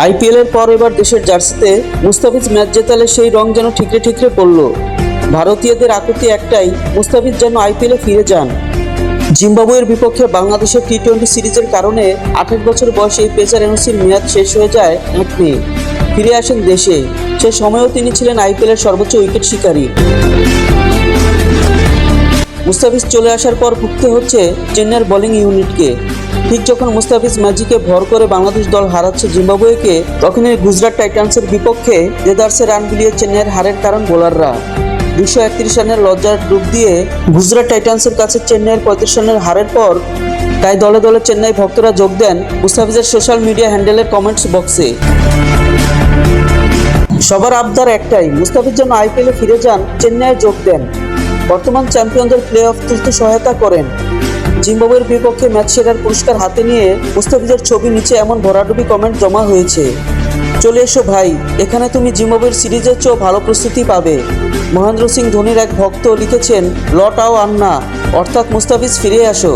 আইপিএলের পর এবার দেশের জার্সিতে মুস্তাফিজ ম্যাচ জেতালে সেই রং যেন ঠিকরে ঠিকরে পড়ল। ভারতীয়দের আকুতি একটাই, মুস্তাফিজ যেন আইপিএলে ফিরে যান। জিম্বাবুয়ের বিপক্ষে বাংলাদেশের টি টোয়েন্টি সিরিজের কারণে আঠাশ বছর বয়সে এই পেসার এনওসির মেয়াদ শেষ হয়ে যায় এক মে। ফিরে আসেন দেশে। সে সময়ও তিনি ছিলেন আইপিএলের সর্বোচ্চ উইকেট শিকারী। মুস্তাফিজ চলে আসার পর ভুগতে হচ্ছে চেন্নাইয়ের বোলিং ইউনিটকে। ঠিক যখন মুস্তাফিজ ম্যাজিকে ভর করে বাংলাদেশ দল হারাচ্ছে জিম্বাবুয়েকে, তখনই গুজরাট টাইটান্সের বিপক্ষে দেদার্সে রান বিলিয়ে চেন্নাইয়ের হারের কারণ বোলাররা। দুশো একত্রিশ রানের লজ্জার ডুব দিয়ে গুজরাট টাইটান্সের কাছে চেন্নাইয়ের পঁয়ত্রিশ রানের হারের পর তাই দলে দলে চেন্নাই ভক্তরা যোগ দেন মুস্তাফিজের সোশ্যাল মিডিয়া হ্যান্ডেলের কমেন্টস বক্সে। সবার আবদার একটাই, মুস্তাফিজ যেন আইপিএলে ফিরে যান, চেন্নাইয়ে যোগ দেন। বর্তমান চ্যাম্পিয়নদের প্লে অফ তুলতে সহায়তা করেন। জিম্বাবুয়ের বিপক্ষে ম্যাচ সেরার পুরস্কার হাতে নিয়ে মুস্তাফিজের ছবি নিচে এমন ভরাডুবি কমেন্ট জমা হয়েছে। চলে এসো ভাই, এখানে তুমি জিম্বাবুয়ের সিরিজের চেয়েও ভালো প্রস্তুতি পাবে। মহেন্দ্র সিং ধোনির এক ভক্ত লিখেছেন, লট আও আন্না। অর্থাৎ মুস্তাফিজ ফিরে আসো।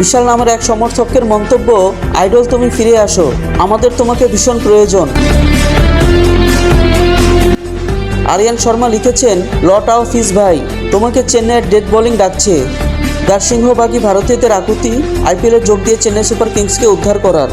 বিশাল নামের এক সমর্থকের মন্তব্য, আইডল তুমি ফিরে আসো। আমাদের তোমাকে ভীষণ প্রয়োজন। আরিয়ান শর্মা লিখেছেন, লট অফ ফিস ভাই, তোমাকে চেন্নাইয়ের ডেড বোলিং ডাকছে। দারসিংহবাগী ভারতীয়দের আকুতি, আইপিএলে যোগ দিয়ে চেন্নাই সুপার কিংসকে উদ্ধার করার।